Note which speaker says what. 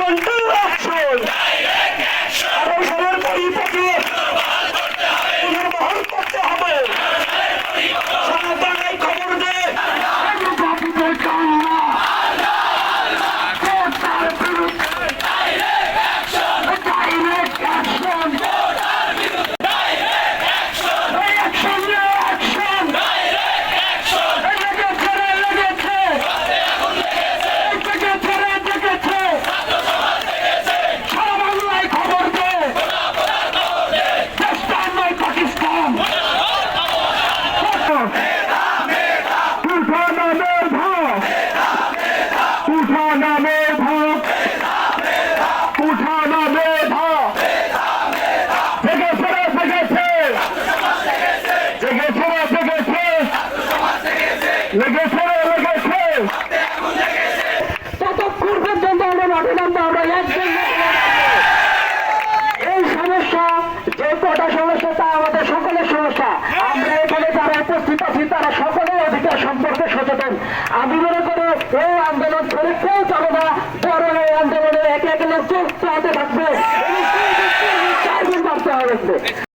Speaker 1: Congrats! উঠানা মেধা উঠানা মেধা জেগেছে না না আমরা এই সমস্যা, যে কটা সমস্যা, তা আমাদের সকলের সমস্যা। আমরা এখানে যারা উপস্থিত আছি, তারা সকলের অধিকার সম্পর্কে সচেতন। আমি এই আন্দোলন করে কেউ যাবে না বরং এই আন্দোলনে একে একে লোক চলতে থাকবে। হবে।